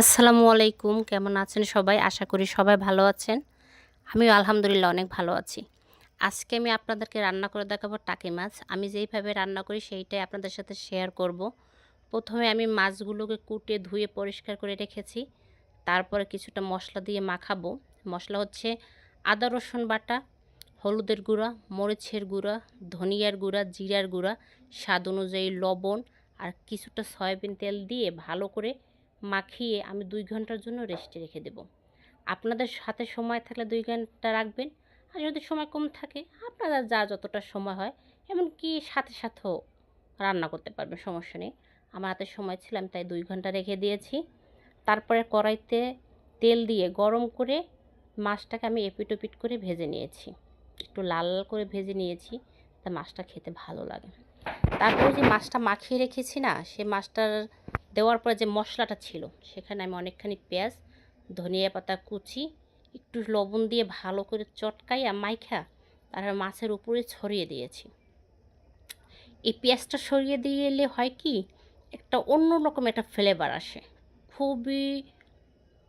আসসালামু আলাইকুম, কেমন আছেন সবাই? আশা করি সবাই ভালো আছেন। আমিও আলহামদুলিল্লাহ অনেক ভালো আছি। আজকে আমি আপনাদেরকে রান্না করে দেখাবো টাকি মাছ। আমি যেইভাবে রান্না করি সেইটাই আপনাদের সাথে শেয়ার করব। প্রথমে আমি মাছগুলোকে কুটে, ধুয়ে, পরিষ্কার করে রেখেছি। তারপরে কিছুটা মশলা দিয়ে মাখাবো। মশলা হচ্ছে আদা, রসুন বাটা, হলুদের গুঁড়া, মরিচের গুঁড়া, ধনিয়ার গুঁড়া, জিরার গুঁড়া, স্বাদ অনুযায়ী লবণ আর কিছুটা সয়াবিন তেল দিয়ে ভালো করে মাখিয়ে আমি দুই ঘণ্টার জন্য রেস্টে রেখে দেব। আপনাদের সাথে সময় থাকলে দুই ঘণ্টা রাখবেন, আর যদি সময় কম থাকে, আপনারা যা যতটা সময় হয়, এমনকি সাথে সাথেও রান্না করতে পারবেন, সমস্যা নেই। আমার হাতে সময় ছিল, আমি তাই দুই ঘণ্টা রেখে দিয়েছি। তারপরে কড়াইতে তেল দিয়ে গরম করে মাছটাকে আমি এপিট ওপিট করে ভেজে নিয়েছি। একটু লাল লাল করে ভেজে নিয়েছি, তা মাছটা খেতে ভালো লাগে। তারপরে যে মাছটা মাখিয়ে রেখেছি না, সে মাছটার দেওয়ার পরে যে মশলাটা ছিল, সেখানে আমি অনেকখানি পেঁয়াজ, ধনিয়া পাতা কুচি, একটু লবণ দিয়ে ভালো করে চটকাইয়া মাইখা তারপর মাছের উপরে ছড়িয়ে দিয়েছি। এই পেঁয়াজটা সরিয়ে দিলে হয় কি, একটা অন্য রকম একটা ফ্লেভার আসে। খুবই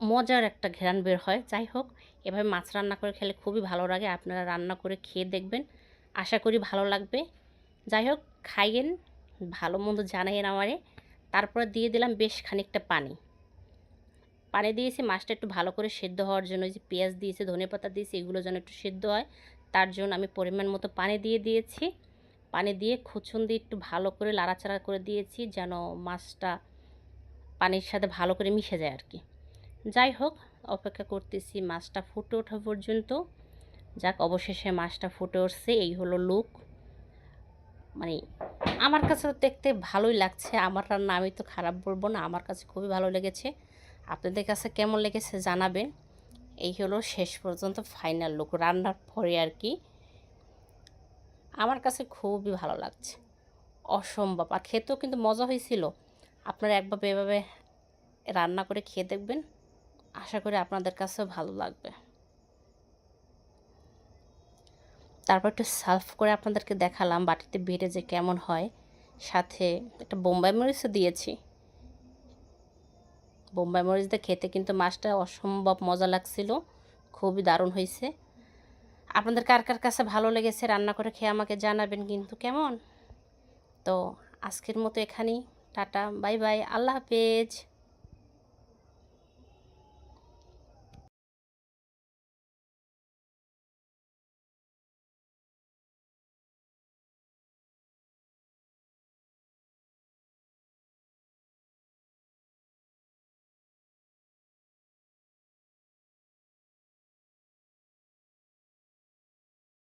মজার একটা ঘেরান বের হয়। যাই হোক, এভাবে মাছ রান্না করে খেলে খুবই ভালো লাগে। আপনারা রান্না করে খেয়ে দেখবেন। আশা করি ভালো লাগবে। যাই হোক, খাইয়েন, ভালো মন্দ জানাইয়েন আমারে। তারপরে দিয়ে দিলাম বেশ খানিকটা পানি। পানি দিয়েছি, মাছটা একটু ভালো করে সেদ্ধ হওয়ার জন্য যে পেঁয়াজ দিয়েছি, ধনে পাতা দিয়েছি, এগুলো যেন একটু সেদ্ধ হয়, তার জন্য আমি পরিমাণ মতো পানি দিয়ে দিয়েছি। পানি দিয়ে খুচুন দিয়ে একটু ভালো করে লাড়াচাড়া করে দিয়েছি যেন মাছটা পানির সাথে ভালো করে মিশে যায় আর কি। যাই হোক, অপেক্ষা করতেছি মাছটা ফুটে ওঠা পর্যন্ত। যাক, অবশেষে মাছটা ফুটে উঠছে, এই হলো লুক। মানে আমার কাছে দেখতে ভালোই লাগছে। আমার রান্না আমি তো খারাপ বলব না, আমার কাছে খুবই ভালো লেগেছে। আপনাদের কাছে কেমন লেগেছে জানাবেন। এই হলো শেষ পর্যন্ত ফাইনাল লুক রান্নার পরে আর কি। আমার কাছে খুবই ভালো লাগছে। অসম্ভব। আর খেতেও কিন্তু মজা হয়েছিল। আপনারা একবার এভাবে রান্না করে খেয়ে দেখবেন। আশা করি আপনাদের কাছেও ভালো লাগবে। তারপর একটু সার্ভ করে আপনাদেরকে দেখালাম, বাটিতে বেড়ে যে কেমন হয়। সাথে একটা বোম্বাই মরিচও দিয়েছি। বোম্বাই মরিচ দিয়ে খেতে কিন্তু মাছটা অসম্ভব মজা লাগছিল, খুবই দারুণ হয়েছে। আপনাদের কার কার কাছে ভালো লেগেছে রান্না করে খেয়ে আমাকে জানাবেন কিন্তু কেমন? তো আজকের মতো এখানেই, টাটা, বাই বাই, আল্লাহ হাফেজ।